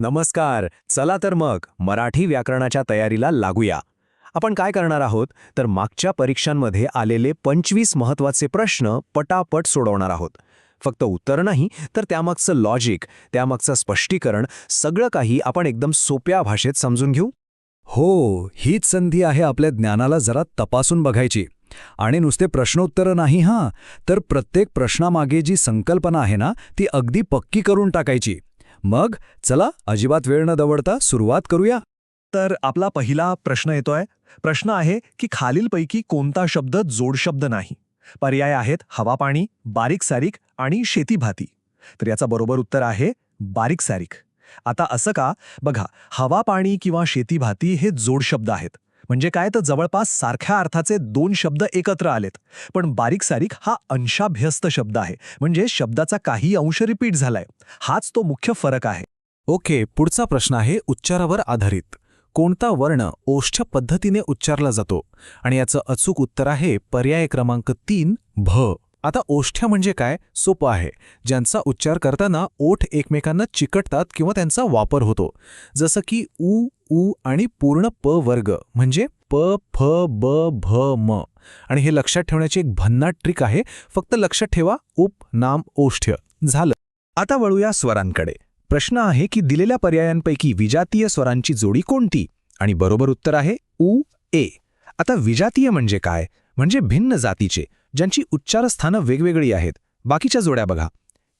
नमस्कार. चला तर मग मराठी व्याकरणाच्या तयारीला लागूया. आपण काय करणार आहोत? तर मागच्या परीक्षांमध्ये आलेले पंचवीस महत्त्वाचे प्रश्न पटापट सोडवणार आहोत. फक्त उत्तर नाही तर त्यामागचं लॉजिक त्यामागचं स्पष्टीकरण सगळं काही आपण एकदम सोप्या भाषेत समजून घेऊ. हो हीच संधी आहे आपल्या ज्ञानाला जरा तपासून बघायची. आणि नुसते प्रश्नोत्तरं नाही हां. तर प्रत्येक प्रश्नामागे जी संकल्पना आहे ना ती अगदी पक्की करून टाकायची. मग चला अजिबात वेळ न दवडता सुरुवात करूया. तर आपला पहिला प्रश्न येतोय. प्रश्न आहे की खालीलपैकी कोणता शब्द जोडशब्द नाही? पर्याय आहेत हवा पाणी बारीक सारीक आणि शेतीभाती तर याचा बरोबर उत्तर आहे बारीक सारीक. आता असं का? बघा हवा पाणी किंवा शेतीभाती हे जोडशब्द आहेत. म्हणजे काय तर जवळपास सारख्या अर्थाचे दोन शब्द एकत्र आलेत. पण बारीक सारीक हा अंशाभ्यस्त शब्द आहे. म्हणजे शब्दाचा काही अंश रिपीट झालाय. हाच तो मुख्य फरक आहे. ओके पुढचा प्रश्न आहे उच्चारावर आधारित. कोणता वर्ण ओष्ठ पद्धतीने उच्चारला जातो? आणि याचं अचूक उत्तर आहे पर्याय क्रमांक तीन भ. आता ओष्ठ्या म्हणजे काय? सोपं आहे. ज्यांचा उच्चार करताना ओठ एकमेकांना चिकटतात किंवा त्यांचा वापर होतो. जसं की उ उ आणि पूर्ण प वर्ग म्हणजे प फ ब भ म. आणि हे लक्षात ठेवण्याची एक भन्नाट ट्रिक आहे फक्त लक्षात ठेवा उप नाम ओष्ठ्य. झालं. आता वळूया स्वरांकडे. प्रश्न आहे की दिलेल्या पर्यायांपैकी विजातीय स्वरांची जोडी कोणती? आणि बरोबर उत्तर आहे उ ए. आता विजातीय म्हणजे काय? म्हणजे भिन्न जातीचे ज्यांची उच्चारस्थानं वेगवेगळी आहेत. बाकीच्या जोड्या बघा.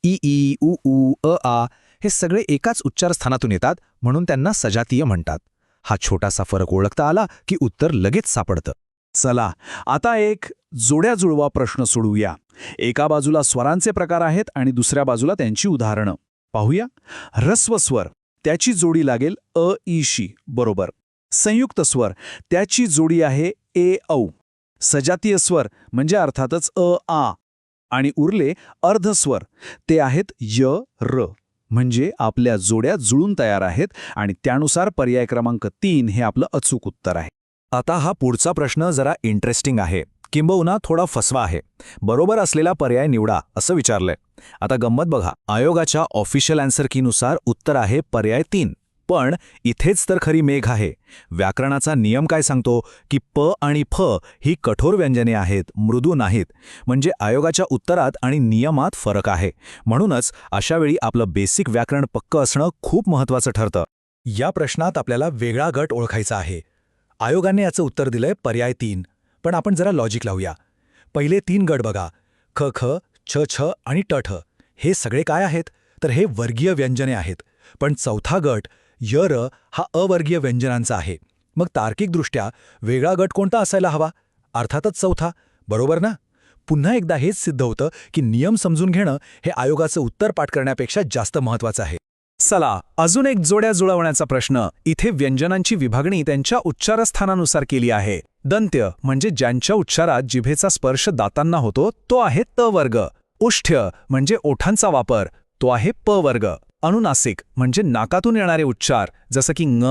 ई ई उ उ अ आ. हे सगळे एकाच उच्चारस्थानातून येतात म्हणून त्यांना सजातीय म्हणतात. हा छोटासा फरक ओळखता आला की उत्तर लगेच सापडतं. चला आता एक जोड्या जुळवा प्रश्न सोडवूया एका बाजूला स्वरांचे प्रकार आहेत आणि दुसऱ्या बाजूला त्यांची उदाहरणं. पाहूया. ह्रस्व स्वर त्याची जोडी लागेल अ ईशी बरोबर. संयुक्त स्वर त्याची जोडी आहे ए औ. सजातीय स्वर म्हणजे अर्थातच अ आ. आणि उरले अर्धस्वर ते आहेत य र. म्हणजे आपल्या जोड्या जुळून तयार आहेत आणि त्यानुसार पर्याय क्रमांक तीन हे आपलं अचूक उत्तर आहे. आता हा पुढचा प्रश्न जरा इंटरेस्टिंग आहे. किंबहुना थोडा फसवा आहे. बरोबर असलेला पर्याय निवडा असं विचारलंय. आता गंमत बघा. आयोगाच्या ऑफिशियल अँसर कीनुसार उत्तर आहे पर्याय तीन. पण इथेच तर खरी मेघ आहे. व्याकरणाचा नियम काय सांगतो की प आणि फ ही कठोर व्यंजने आहेत मृदू नाहीत. म्हणजे आयोगाच्या उत्तरात आणि नियमात फरक आहे. म्हणूनच अशावेळी आपलं बेसिक व्याकरण पक्क असणं खूप महत्वाचं ठरतं. या प्रश्नात आपल्याला वेगळा गट ओळखायचा आहे. आयोगाने याचं उत्तर दिलंय पर्याय तीन. पण आपण जरा लॉजिक लावूया. पहिले तीन गट बघा. ख ख छ छ आणि ट ठ. हे सगळे काय आहेत? तर हे वर्गीय व्यंजने आहेत. पण चौथा गट य र हा अवर्गीय व्यंजनांचा आहे. मग तार्किकदृष्ट्या वेगळा गट कोणता असायला हवा? अर्थातच चौथा बरोबर ना? पुन्हा एकदा हेच सिद्ध होतं की नियम समजून घेणं हे आयोगाचं उत्तर पाठ करण्यापेक्षा जास्त महत्वाचं आहे. चला अजून एक जोड्या जुळवण्याचा प्रश्न. इथे व्यंजनांची विभागणी त्यांच्या उच्चारस्थानानुसार केली आहे. दंत्य म्हणजे ज्यांच्या उच्चारात जिभेचा स्पर्श दातांना होतो तो आहे त वर्ग. उष्ठ्य म्हणजे ओठांचा वापर तो आहे प वर्ग. अनुनासिक म्हणजे नाकातून येणारे उच्चार जसं की ङ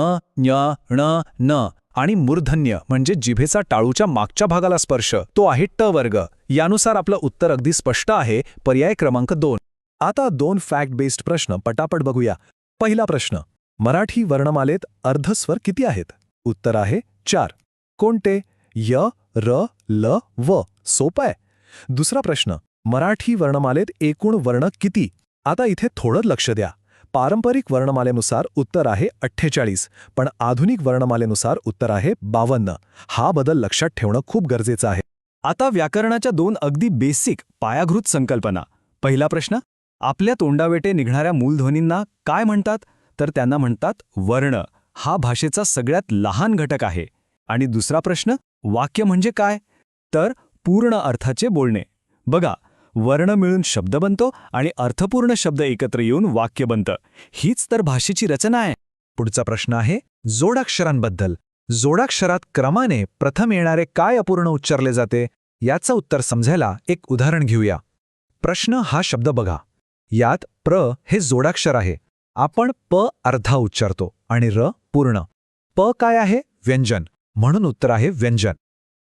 ञ ण न आणि मूर्धन्य म्हणजे जिभेचा टाळूच्या मागच्या भागाला स्पर्श. तो आहे ट वर्ग. यानुसार आपलं उत्तर अगदी स्पष्ट आहे. पर्याय क्रमांक दोन. आता दोन फॅक्ट बेस्ड प्रश्न पटापट बघूया. पहिला प्रश्न. मराठी वर्णमालेत अर्धस्वर किती आहेत? उत्तर आहे चार. कोणते? य र ल व. सोपाय दुसरा प्रश्न. मराठी वर्णमालेत एकूण वर्ण किती? आता इथे थोडं लक्ष द्या. पारंपरिक वर्णमालेनुसार उत्तर आहे अठ्ठेचाळीस पण आधुनिक वर्णमालेनुसार उत्तर आहे बावन्न. हा बदल लक्षात ठेवणं खूप गरजेचं आहे. आता व्याकरणाच्या दोन अगदी बेसिक पायाभूत संकल्पना. पहिला प्रश्न आपल्या तोंडावेटे निघणाऱ्या मूलध्वनींना काय म्हणतात? तर त्यांना म्हणतात वर्ण. हा भाषेचा सगळ्यात लहान घटक आहे. आणि दुसरा प्रश्न वाक्य म्हणजे काय? तर पूर्ण अर्थाचे बोलणे. बघा वर्ण मिळून शब्द बनतो आणि अर्थपूर्ण शब्द एकत्र येऊन वाक्य बनतं. हीच तर भाषेची रचना आहे. पुढचा प्रश्न आहे जोडाक्षरांबद्दल. जोडाक्षरात क्रमाने प्रथम येणारे काय अपूर्ण उच्चारले जाते? याचं उत्तर समजायला एक उदाहरण घेऊया. प्रश्न हा शब्द बघा. यात प्र हे जोडाक्षर आहे. आपण प अर्धा उच्चारतो आणि र पूर्ण. प काय आहे? व्यंजन. म्हणून उत्तर आहे व्यंजन.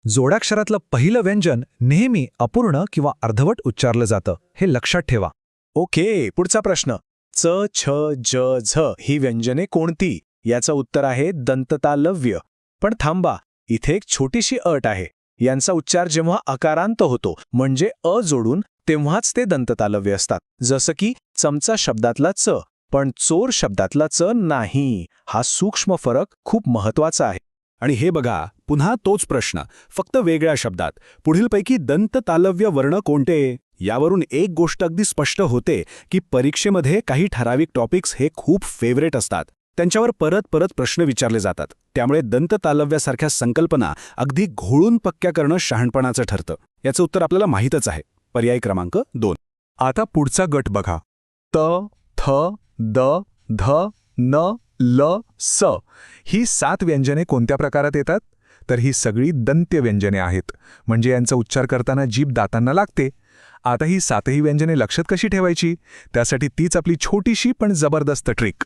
जोडाक्षरातलं पहिलं व्यंजन नेहमी अपूर्ण किंवा अर्धवट उच्चारलं जातं हे लक्षात ठेवा. ओके पुढचा प्रश्न. च छ ज झ ही व्यंजने कोणती? याचं उत्तर आहे दंततालव्य. पण थांबा इथे एक छोटीशी अट आहे. यांचा उच्चार जेव्हा अकारांत होतो म्हणजे अ जोडून तेव्हाच ते दंततालव्य असतात. जसं की चमचा शब्दातला च पण चोर शब्दातला च नाही. हा सूक्ष्म फरक खूप महत्त्वाचा आहे. आणि हे बघा पुन्हा तोच प्रश्न फक्त वेगळ्या शब्दात. पुढीलपैकी दंत तालव्य वर्ण कोणते? यावरून एक गोष्ट अगदी स्पष्ट होते की परीक्षेमध्ये काही ठराविक टॉपिक्स हे खूप फेवरेट असतात. त्यांच्यावर परत परत प्रश्न विचारले जातात. त्यामुळे दंत तालव्यासारख्या संकल्पना अगदी घोळून पक्क्या करणं शहाणपणाचं ठरतं. याचं उत्तर आपल्याला माहीतच आहे. पर्याय क्रमांक दोन. आता पुढचा गट बघा. त थ द ध न ल स. ही सात व्यंजने कोणत्या प्रकारात येतात? तर ही सगळी दंत्य व्यंजने आहेत. म्हणजे यांचा उच्चार करताना जीभ दातांना लागते. आता ही सातही व्यंजने लक्षात कशी ठेवायची? त्यासाठी तीच आपली छोटीशी पण जबरदस्त ट्रिक.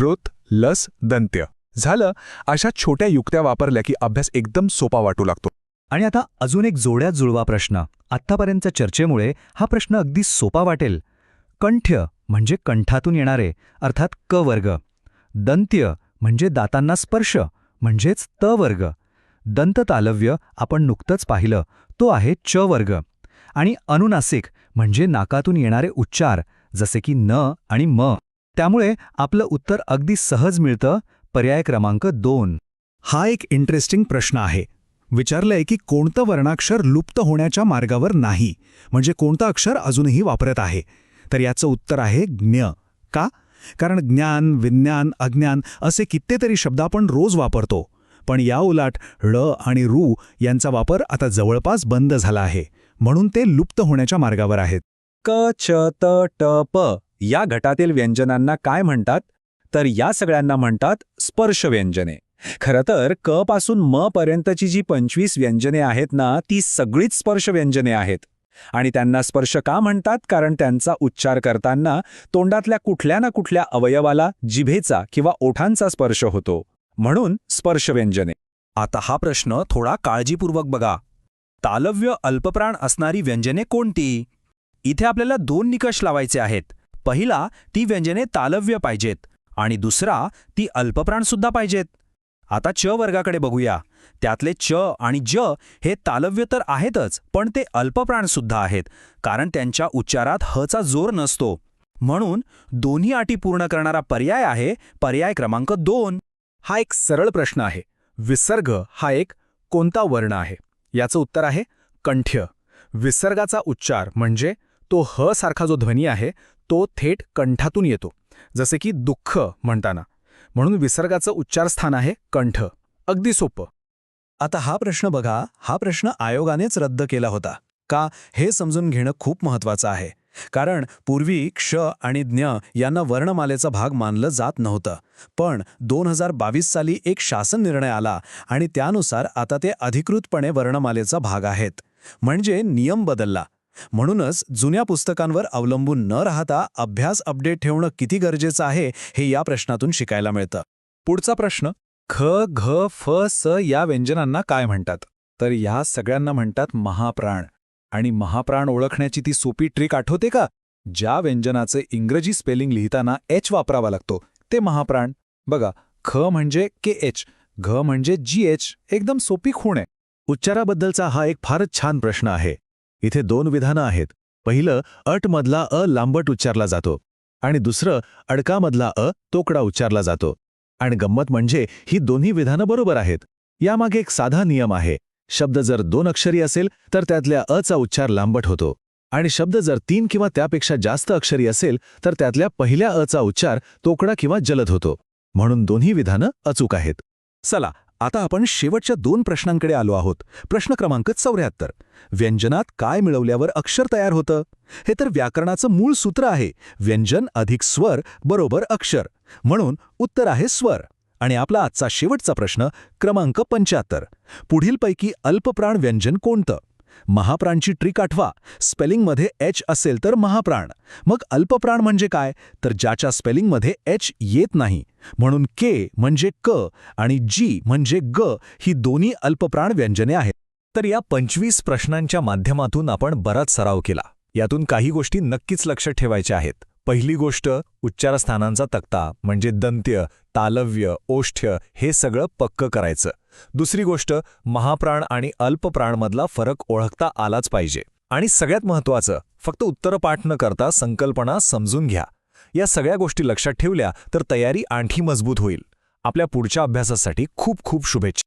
ऋत लस दंत्य. झालं अशा छोट्या युक्त्या वापरल्या की अभ्यास एकदम सोपा वाटू लागतो. आणि आता अजून एक जोड्यात जुळवा प्रश्न. आत्तापर्यंतच्या चर्चेमुळे हा प्रश्न अगदी सोपा वाटेल. कंठ्य म्हणजे कंठातून येणारे अर्थात क वर्ग. दंत्य म्हणजे दातांना स्पर्श म्हणजेच त वर्ग. दंततालव्य आपण नुकतंच पाहिलं तो आहे च वर्ग. आणि अनुनासिक म्हणजे नाकातून येणारे उच्चार जसे की न आणि म. त्यामुळे आपलं उत्तर अगदी सहज मिळतं पर्याय क्रमांक दोन. हा एक इंटरेस्टिंग प्रश्न आहे. विचारलंय की कोणतं वर्णाक्षर लुप्त होण्याच्या मार्गावर नाही म्हणजे कोणतं अक्षर अजूनही वापरत आहे? तर याचं उत्तर आहे ज्ञ. का? कारण ज्ञान विज्ञान अज्ञान असे कित्येतरी शब्द आपण रोज वापरतो. पण या उलाट ळ आणि रू यांचा वापर आता जवळपास बंद झाला आहे. म्हणून ते लुप्त होण्याच्या मार्गावर आहेत. क च त ट प या गटातील व्यंजनांना काय म्हणतात? तर या सगळ्यांना म्हणतात स्पर्श व्यंजने. खरं तर क पासून म पर्यंतची जी पंचवीस व्यंजने आहेत ना ती सगळीच स्पर्श व्यंजने आहेत. आणि त्यांना स्पर्श का म्हणतात? कारण त्यांचा उच्चार करताना तोंडातल्या कुठल्या ना कुठल्या अवयवाला जिभेचा किंवा ओठांचा स्पर्श होतो. म्हणून स्पर्श व्यंजने आता हा प्रश्न थोडा काळजीपूर्वक बघा. तालव्य अल्पप्राण असणारी व्यंजने कोणती? इथे आपल्याला दोन निकष लावायचे आहेत. पहिला ती व्यंजने तालव्य पाहिजेत. आणि दुसरा ती अल्पप्राणसुद्धा पाहिजेत. आता च वर्गाकडे बघूया. त्यातले च आणि ज हे तालव्य तर आहेतच पण ते अल्पप्राणसुद्धा आहेत कारण त्यांच्या उच्चारात हचा जोर नसतो. म्हणून दोन्ही अटी पूर्ण करणारा पर्याय आहे पर्याय क्रमांक दोन. हा एक सरळ प्रश्न आहे. विसर्ग हा एक कोणता वर्ण आहे? याचं उत्तर आहे कंठ्य विसर्गाचा उच्चार म्हणजे तो ह सारखा जो ध्वनी आहे तो थेट कंठातून येतो जसे की दुःख म्हणताना. म्हणून विसर्गाचं उच्चारस्थान आहे कंठ. अगदी सोपं. आता हा प्रश्न बघा. हा प्रश्न आयोगानेच रद्द केला होता. का? हे समजून घेणं खूप महत्वाचं आहे. कारण पूर्वी क्ष आणि ज्ञ यांना वर्णमालेचा भाग मानलं जात नव्हतं. पण दोन हजार बावीस साली एक शासन निर्णय आला आणि त्यानुसार आता ते अधिकृतपणे वर्णमालेचा भाग आहेत. म्हणजे नियम बदलला. म्हणूनच जुन्या पुस्तकांवर अवलंबून न राहता अभ्यास अपडेट ठेवणं किती गरजेचं आहे हे या प्रश्नातून शिकायला मिळतं. पुढचा प्रश्न. ख घ फ स या व्यंजनांना काय म्हणतात? तर ह्या सगळ्यांना म्हणतात महाप्राण. आणि महाप्राण ओळखण्याची ती सोपी ट्रिक आठवते का? ज्या व्यंजनाचे इंग्रजी स्पेलिंग लिहिताना एच वापरावा लागतो ते महाप्राण. बघा ख म्हणजे के एच घ म्हणजे जी एच एकदम सोपी खूण आहे. उच्चाराबद्दलचा हा एक फारच छान प्रश्न आहे. इथे दोन विधानं आहेत. पहिलं अटमधला अ लांबट उच्चारला जातो. आणि दुसरं अडकामधला अ तोकडा उच्चारला जातो. आणि गंमत म्हणजे ही दोन्ही विधानं बरोबर आहेत. यामागे एक साधा नियम आहे. शब्द जर दोन अक्षरी असेल तर त्यातल्या अचा उच्चार लांबट होतो. आणि शब्द जर तीन किंवा त्यापेक्षा जास्त अक्षरी असेल तर त्यातल्या पहिल्या अचा उच्चार तोकडा किंवा जलद होतो. म्हणून दोन्ही विधानं अचूक आहेत. चला आता आपण शेवटच्या दोन प्रश्नांकडे आलो आहोत. प्रश्न क्रमांक चौऱ्याहत्तर. व्यंजनात काय मिळवल्यावर अक्षर तयार होतं? हे तर व्याकरणाचं मूळ सूत्र आहे. व्यंजन अधिक स्वर बरोबर अक्षर. म्हणून उत्तर आहे स्वर. आणि आपला आजचा शेवटचा प्रश्न क्रमांक पंच्याहत्तर. पुढीलपैकी अल्पप्राण व्यंजन कोणतं? महाप्राणची ट्रिक आठवा. स्पेलिंगमध्ये एच असेल तर महाप्राण. मग अल्पप्राण म्हणजे काय? तर ज्याच्या स्पेलिंगमध्ये एच येत नाही. म्हणून के म्हणजे क आणि जी म्हणजे ग ही दोन्ही अल्पप्राण व्यंजने आहेत. तर या पंचवीस प्रश्नांच्या माध्यमातून आपण बराच सराव केला. यातून काही गोष्टी नक्कीच लक्षात ठेवायच्या आहेत. पहिली गोष्ट उच्चारस्थानांचा तक्ता म्हणजे दंत्य तालव्य ओष्ठ्य हे सगळं पक्क करायचं. दुसरी गोष्ट महाप्राण आणि अल्पप्राणमधला फरक ओळखता आलाच पाहिजे. आणि सगळ्यात महत्त्वाचं फक्त उत्तरपाठ न करता संकल्पना समजून घ्या. या सगळ्या गोष्टी लक्षात ठेवल्या तर तयारी आणखी मजबूत होईल. आपल्या पुढच्या अभ्यासासाठी खूप खूप शुभेच्छा.